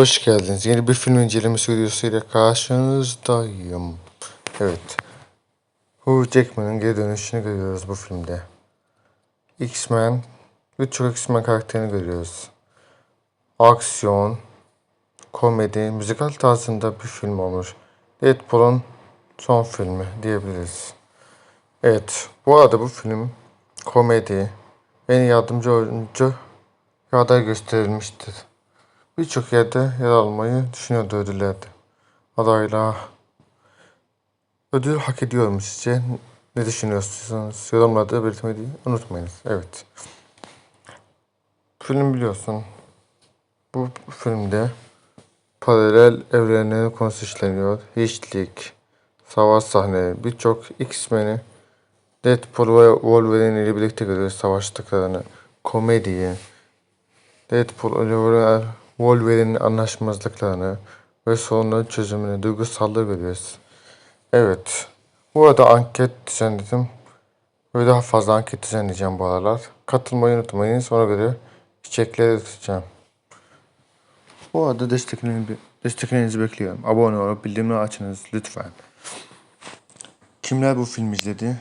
Hoş geldiniz. Yeni bir film incelemesi videosuyla karşınızdayım. Evet. Hugh Jackman'ın geri dönüşünü görüyoruz bu filmde. X-Men, birçok X-Men karakterini görüyoruz. Aksiyon, komedi, müzikal tarzında bir film olmuş. Deadpool'un son filmi diyebiliriz. Evet, bu arada bu film komedi, en yardımcı oyuncu aday gösterilmiştir. Birçok yerde yer almayı düşünüyordu ödüllerde. Adayla ödül hak ediyor mu sizce? Ne düşünüyorsunuz? Yorumlarda belirtmeyi unutmayınız. Evet. Film biliyorsun. Bu filmde paralel evrenlerin konusu işleniyor. Hiçlik, savaş sahneleri, birçok X-Men'i Deadpool ve Wolverine ile birlikte görüyoruz savaştıklarını. Komediyi, Deadpool, Oliver, Wolverine'in anlaşmazlıklarını ve sorunların çözümünü, duygusallığı görüyoruz. Evet. Bu arada anket düzenledim. Ve daha fazla anket düzenleyeceğim bu aralar. Katılmayı unutmayın. Sonra göre çiçekleri tutacağım. Bu arada desteklerinizi, desteklerinizi bekliyorum. Abone olup bildirimleri açınız lütfen. Kimler bu filmi izledi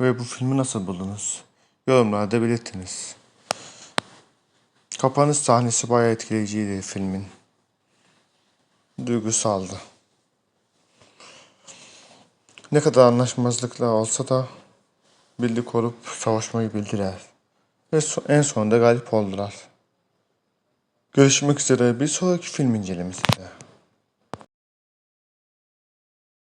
ve bu filmi nasıl buldunuz? Yorumlarda belirtiniz. Kapanış sahnesi bayağı etkileyiciydi filmin. Duygusaldı. Ne kadar anlaşmazlıklar olsa da birlik olup savaşmayı bildiler. Ve en sonunda galip oldular. Görüşmek üzere bir sonraki film incelemesinde.